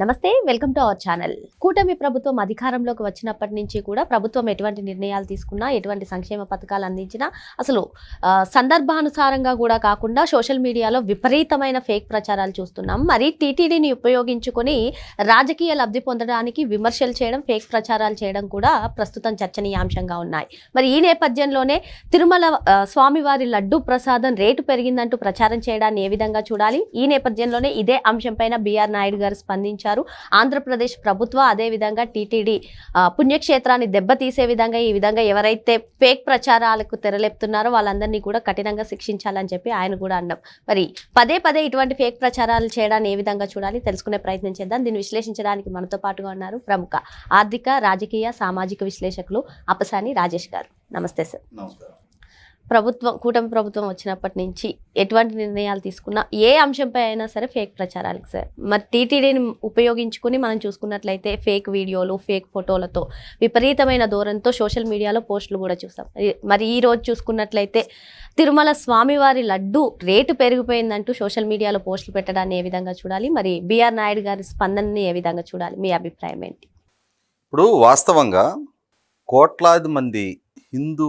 నమస్తే welcome to our channel. కూటమి ప్రభుత్వం అధికారంలోకి వచ్చినప్పటి నుంచి కూడా ప్రభుత్వం ఎటువంటి నిర్ణయాలు తీసుకున్నా ఎటువంటి సంక్షేమ పథకాలు అందించినా అసలు సందర్భానుసారంగా కూడా కాకుండా సోషల్ మీడియాలో విపరీతమైన ఫేక్ ప్రచారాలు చూస్తున్నాం. మరి టీటీడీని ఉపయోగించుకొని రాజకీయ లబ్ధి పొందడానికి విమర్శలు చేయడం ఫేక్ ప్రచారాలు చేయడం కూడా ప్రస్తుతం చర్చనీయాంశంగా ఉన్నాయి. మరి ఈ నేపథ్యంలోనే తిరుమల స్వామివారి లడ్డు ప్రసాదం రేటు పెరిగిందంటూ ప్రచారం చేయడాన్ని ఏ విధంగా చూడాలి? ఈ నేపథ్యంలోనే ఇదే అంశంపైన బీఆర్ నాయుడు గారు స్పందించారు ఆంధ్రప్రదేశ్ ప్రభుత్వ అదేవిధంగా టీటీడీ పుణ్యక్షేత్రాన్ని దెబ్బతీసే విధంగా ఈ విధంగా ఎవరైతే ఫేక్ ప్రచారాలకు తెరలేపుతున్నారో వాళ్ళందరినీ కూడా కఠినంగా శిక్షించాలని చెప్పి ఆయన కూడా అన్నాం. మరి పదే పదే ఇటువంటి ఫేక్ ప్రచారాలు చేయడాన్ని ఏ విధంగా చూడాలి తెలుసుకునే ప్రయత్నం చేద్దాం. దీన్ని విశ్లేషించడానికి మనతో పాటుగా ఉన్నారు ప్రముఖ ఆర్థిక రాజకీయ సామాజిక విశ్లేషకులు అపసాని రాజేష్ గారు. నమస్తే సార్. నమస్కారం. ప్రభుత్వం కూటమి ప్రభుత్వం వచ్చినప్పటి నుంచి ఎటువంటి నిర్ణయాలు తీసుకున్నా ఏ అంశంపై అయినా సరే ఫేక్ ప్రచారాలకు సార్ మరి టీటీడీని ఉపయోగించుకుని మనం చూసుకున్నట్లయితే ఫేక్ వీడియోలు ఫేక్ ఫోటోలతో విపరీతమైన ధోరణితో సోషల్ మీడియాలో పోస్టులు కూడా చూస్తాం మరి- ఈరోజు ఈ రోజు చూసుకున్నట్లయితే తిరుమల స్వామివారి లడ్డు రేటు పెరిగిపోయిందంటూ సోషల్ మీడియాలో పోస్టులు పెట్టడాన్ని ఏ విధంగా చూడాలి? మరి బీఆర్ నాయుడు గారి స్పందనని ఏ విధంగా చూడాలి? మీ అభిప్రాయం ఏంటి? ఇప్పుడు వాస్తవంగా కోట్లాది మంది హిందూ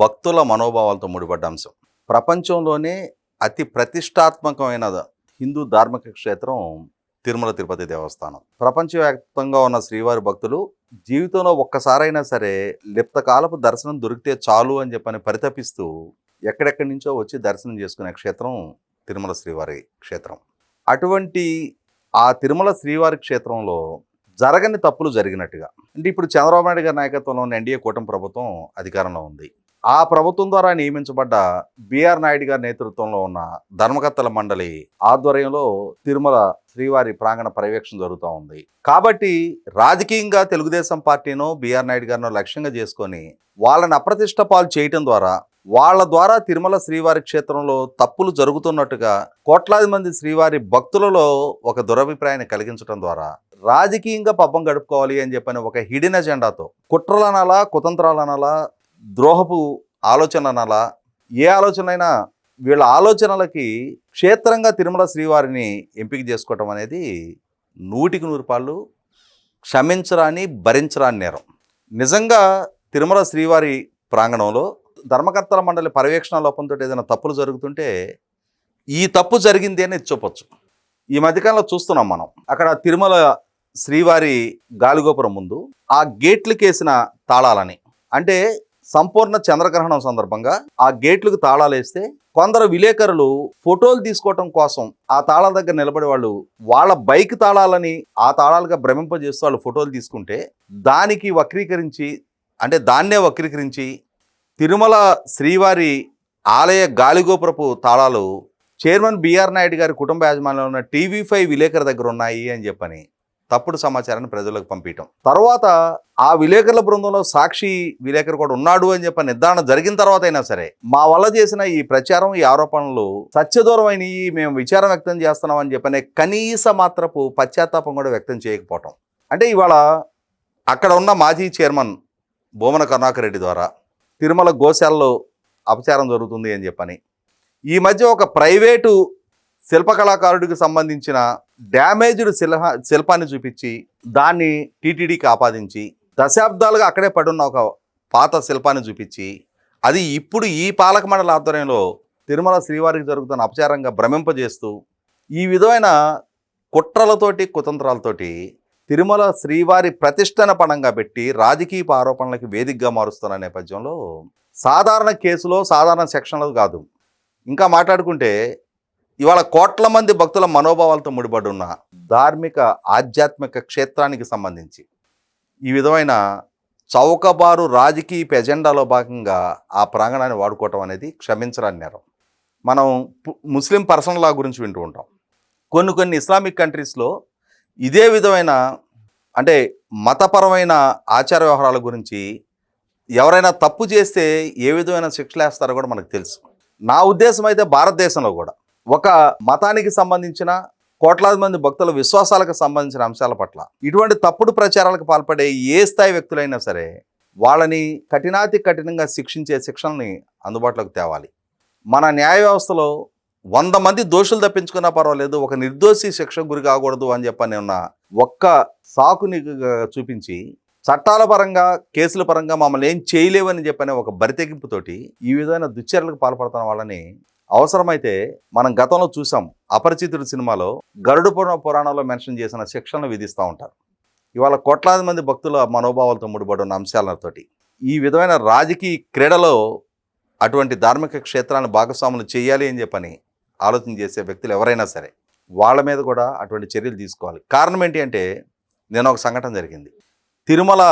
భక్తుల మనోభావాలతో ముడిపడ్డ అంశం. ప్రపంచంలోనే అతి ప్రతిష్టాత్మకమైన హిందూ ధార్మిక క్షేత్రం తిరుమల తిరుపతి దేవస్థానం. ప్రపంచవ్యాప్తంగా ఉన్న శ్రీవారి భక్తులు జీవితంలో ఒక్కసారైనా సరే లిప్తకాలపు దర్శనం దొరికితే చాలు అని చెప్పని పరితపిస్తూ ఎక్కడెక్కడి నుంచో వచ్చి దర్శనం చేసుకునే క్షేత్రం తిరుమల శ్రీవారి క్షేత్రం. అటువంటి ఆ తిరుమల శ్రీవారి క్షేత్రంలో జరగని తప్పులు జరిగినట్టుగా. అంటే ఇప్పుడు చంద్రబాబు నాయుడు గారి నాయకత్వంలో ఉన్న ఎన్డీఏ కూటమి ప్రభుత్వం అధికారంలో ఉంది. ఆ ప్రభుత్వం ద్వారా నియమించబడ్డ బీఆర్ నాయుడు గారి నేతృత్వంలో ఉన్న ధర్మకర్తల మండలి ఆధ్వర్యంలో తిరుమల శ్రీవారి ప్రాంగణ పర్యవేక్షణ జరుగుతూ ఉంది. కాబట్టి రాజకీయంగా తెలుగుదేశం పార్టీను బీఆర్ నాయుడు గారిను లక్ష్యంగా చేసుకొని వాళ్ళని అప్రతిష్ట పాలు చేయటం ద్వారా వాళ్ళ ద్వారా తిరుమల శ్రీవారి క్షేత్రంలో తప్పులు జరుగుతున్నట్టుగా కోట్లాది మంది శ్రీవారి భక్తులలో ఒక దురభిప్రాయాన్ని కలిగించడం ద్వారా రాజకీయంగా పబ్బం గడుపుకోవాలి అని చెప్పని ఒక హిడిన్ ఎజెండాతో కుట్రలనాలా కుతంత్రాలనాలా ద్రోహపు ఆలోచనలనాలా ఏ ఆలోచనైనా వీళ్ళ ఆలోచనలకి క్షేత్రంగా తిరుమల శ్రీవారిని ఎంపిక చేసుకోవటం అనేది నూటికి నూరు పాళ్ళు క్షమించరాని భరించరాని నేరం. నిజంగా తిరుమల శ్రీవారి ప్రాంగణంలో ధర్మకర్తల మండలి పర్యవేక్షణ లోపంతో ఏదైనా తప్పులు జరుగుతుంటే ఈ తప్పు జరిగింది అని చెప్పొచ్చు. ఈ మధ్యకాలంలో చూస్తున్నాం మనం. అక్కడ తిరుమల శ్రీవారి గాలిగోపురం ముందు ఆ గేట్లకి వేసిన తాళాలని. అంటే సంపూర్ణ చంద్రగ్రహణం సందర్భంగా ఆ గేట్లకు తాళాలు వేస్తే కొందరు విలేకరులు ఫోటోలు తీసుకోవటం కోసం ఆ తాళాల దగ్గర నిలబడే వాళ్ళు వాళ్ళ బైక్ తాళాలని ఆ తాళాలుగా భ్రమింపజేస్తూ వాళ్ళు ఫోటోలు తీసుకుంటే దానికి వక్రీకరించి అంటే దాన్నే వక్రీకరించి తిరుమల శ్రీవారి ఆలయ గాలిగోపురపు తాళాలు చైర్మన్ బిఆర్ నాయుడు గారి కుటుంబ యాజమాన్యంలో ఉన్న టీవీ ఫైవ్ విలేకరు దగ్గర ఉన్నాయి అని చెప్పని తప్పుడు సమాచారాన్ని ప్రజలకు పంపించడం తర్వాత ఆ విలేకరుల బృందంలో సాక్షి విలేకరు కూడా ఉన్నాడు అని చెప్పి నిర్ధారణ జరిగిన తర్వాత అయినా సరే మా వల్ల చేసిన ఈ ప్రచారం ఈ ఆరోపణలు సత్యదూరమైనవి మేము విచారం వ్యక్తం చేస్తున్నాం అని చెప్పనే కనీస మాత్రపు పశ్చాత్తాపం కూడా వ్యక్తం చేయకపోవటం. అంటే ఇవాళ అక్కడ ఉన్న మాజీ చైర్మన్ భూమన కరుణాకర్ రెడ్డి ద్వారా తిరుమల గోశాలలో అపచారం జరుగుతుంది అని చెప్పని ఈ మధ్య ఒక ప్రైవేటు శిల్పకళాకారుడికి సంబంధించిన డ్యామేజ్డ్ శిల్ప శిల్పాన్ని చూపించి దాన్ని టీటీడీకి ఆపాదించి దశాబ్దాలుగా అక్కడే పడున్న ఒక పాత శిల్పాన్ని చూపించి అది ఇప్పుడు ఈ పాలక మండల ఆధ్వర్యంలో తిరుమల శ్రీవారికి జరుగుతున్న అపచారంగా భ్రమింపజేస్తూ ఈ విధమైన కుట్రలతోటి కుతంత్రాలతోటి తిరుమల శ్రీవారి ప్రతిష్టన పణంగా పెట్టి రాజకీయ ఆరోపణలకు వేదికగా మారుస్తున్న నేపథ్యంలో సాధారణ కేసులో సాధారణ సెక్షన్లు కాదు. ఇంకా మాట్లాడుకుంటే ఇవాళ కోట్ల మంది భక్తుల మనోభావాలతో ముడిపడి ఉన్న ధార్మిక ఆధ్యాత్మిక క్షేత్రానికి సంబంధించి ఈ విధమైన చౌకబారు రాజకీయ ఎజెండాలో భాగంగా ఆ ప్రాంగణాన్ని వాడుకోవటం అనేది క్షమించరాని నేరం. మనం ముస్లిం పర్సనల్ లా గురించి వింటూ ఉంటాం. కొన్ని కొన్ని ఇస్లామిక్ కంట్రీస్లో ఇదే విధమైన అంటే మతపరమైన ఆచార వ్యవహారాల గురించి ఎవరైనా తప్పు చేస్తే ఏ విధమైన శిక్షలు వేస్తారో కూడా మనకు తెలుసు. నా ఉద్దేశం అయితే భారతదేశంలో కూడా ఒక మతానికి సంబంధించిన కోట్లాది మంది భక్తుల విశ్వాసాలకు సంబంధించిన అంశాల పట్ల ఇటువంటి తప్పుడు ప్రచారాలకు పాల్పడే ఏ స్థాయి వ్యక్తులైనా సరే వాళ్ళని కఠినాతి కఠినంగా శిక్షించే శిక్షల్ని అందుబాటులోకి తేవాలి. మన న్యాయ వ్యవస్థలో వంద మంది దోషులు తప్పించుకున్నా పర్వాలేదు ఒక నిర్దోషి శిక్ష గురి కాకూడదు అని చెప్పని ఉన్న ఒక్క సాకుని చూపించి చట్టాల పరంగా కేసుల పరంగా మమ్మల్ని ఏం చేయలేవని చెప్పని ఒక బరితెగింపుతోటి ఈ విధమైన దుశ్చర్యలకు పాల్పడుతున్న వాళ్ళని అవసరమైతే మనం గతంలో చూసాం అపరిచితుడు సినిమాలో గరుడు పురాణంలో మెన్షన్ చేసిన శిక్షలను విధిస్తూ ఉంటారు. ఇవాళ కోట్లాది మంది భక్తుల మనోభావాలతో ముడిపడి ఉన్న అంశాలతోటి ఈ విధమైన రాజకీయ క్రీడలో అటువంటి ధార్మిక క్షేత్రాన్ని భాగస్వాములు చేయాలి అని చెప్పని ఆలోచన చేసే వ్యక్తులు ఎవరైనా సరే వాళ్ళ మీద కూడా అటువంటి చర్యలు తీసుకోవాలి. కారణం ఏంటి అంటే నేను ఒక సంఘటన జరిగింది. తిరుమల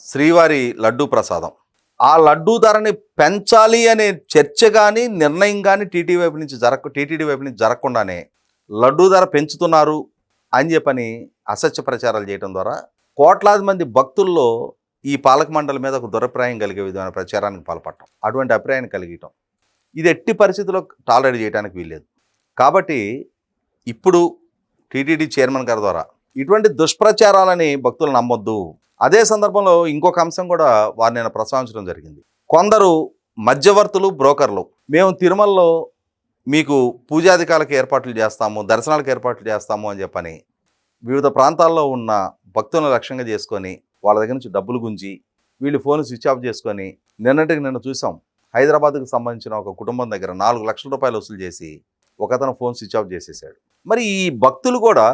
శ్రీవారి లడ్డూ ప్రసాదం. ఆ లడ్డూ ధరని పెంచాలి అనే చర్చ కానీ నిర్ణయం కానీ టీటీ వైపు నుంచి జరగ టీటీడీ వైపు నుంచి జరగకుండానే లడ్డూ ధర పెంచుతున్నారు అని చెప్పని అసత్య ప్రచారాలు చేయడం ద్వారా కోట్లాది మంది భక్తుల్లో ఈ పాలక మండలి మీద ఒక దురభిప్రాయం కలిగే విధమైన ప్రచారానికి పాల్పడటం అటువంటి అభిప్రాయాన్ని కలిగటం ఇది ఎట్టి పరిస్థితుల్లో టాలరేట్ చేయడానికి వీల్లేదు. కాబట్టి ఇప్పుడు టీటీడీ చైర్మన్ గారి ద్వారా ఇటువంటి దుష్ప్రచారాలని భక్తులు నమ్మొద్దు. అదే సందర్భంలో ఇంకొక అంశం కూడా వారు నేను ప్రస్తావించడం జరిగింది. కొందరు మధ్యవర్తులు బ్రోకర్లు. మేము తిరుమలలో మీకు పూజాధికారులకు ఏర్పాట్లు చేస్తాము దర్శనాలకు ఏర్పాట్లు చేస్తాము అని చెప్పని వివిధ ప్రాంతాల్లో ఉన్న భక్తులను లక్ష్యంగా చేసుకొని వాళ్ళ దగ్గర నుంచి డబ్బులు గుంజి వీళ్ళు ఫోన్ స్విచ్ ఆఫ్ చేసుకొని నిన్నటికి నిన్న చూసాం. హైదరాబాద్కు సంబంధించిన ఒక కుటుంబం దగ్గర నాలుగు లక్షల రూపాయలు వసూలు చేసి ఒకతను ఫోన్ స్విచ్ ఆఫ్ చేసేసాడు. మరి ఈ భక్తులు కూడా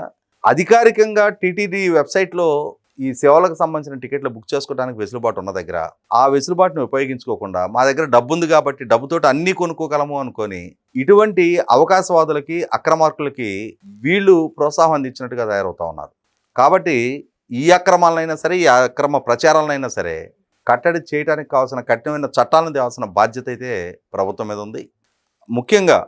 అధికారికంగా టీటీడీ వెబ్సైట్లో ఈ సేవలకు సంబంధించిన టికెట్లు బుక్ చేసుకోవడానికి వెసులుబాటు ఉన్న దగ్గర ఆ వెసులుబాటుని ఉపయోగించుకోకుండా మా దగ్గర డబ్బు ఉంది కాబట్టి డబ్బుతోటి అన్నీ కొనుక్కోగలము అనుకొని ఇటువంటి అవకాశవాదులకి అక్రమార్కులకి వీళ్ళు ప్రోత్సాహం అందించినట్టుగా తయారవుతా ఉన్నారు. కాబట్టి ఈ అక్రమాలనైనా సరే ఈ అక్రమ ప్రచారాలనైనా సరే కట్టడి చేయడానికి కావాల్సిన కఠినమైన చట్టాలను తేవాల్సిన బాధ్యత అయితే ప్రభుత్వం మీద ఉంది. ముఖ్యంగా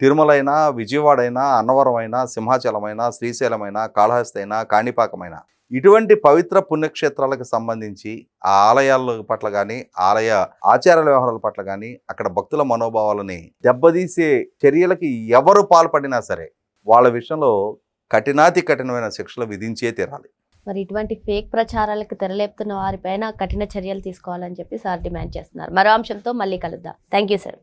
తిరుమలైనా విజయవాడైనా అన్నవరం అయినా సింహాచలమైనా శ్రీశైలమైనా కాళహస్తి అయినా కాణిపాకమైనా ఇటువంటి పవిత్ర పుణ్యక్షేత్రాలకు సంబంధించి ఆ ఆలయాల పట్ల కానీ ఆలయ ఆచారాల వ్యవహారాల పట్ల కానీ అక్కడ భక్తుల మనోభావాలని దెబ్బతీసే చర్యలకి ఎవరు పాల్పడినా సరే వాళ్ళ విషయంలో కఠినాతి కఠినమైన శిక్షలు విధించే తీరాలి. మరి ఇటువంటి ఫేక్ ప్రచారాలకు తెరలేపుతున్న వారిపైన కఠిన చర్యలు తీసుకోవాలని చెప్పి సార్ డిమాండ్ చేస్తున్నారు. మరో అంశంతో మళ్ళీ కలుద్దాం. Thank you sir.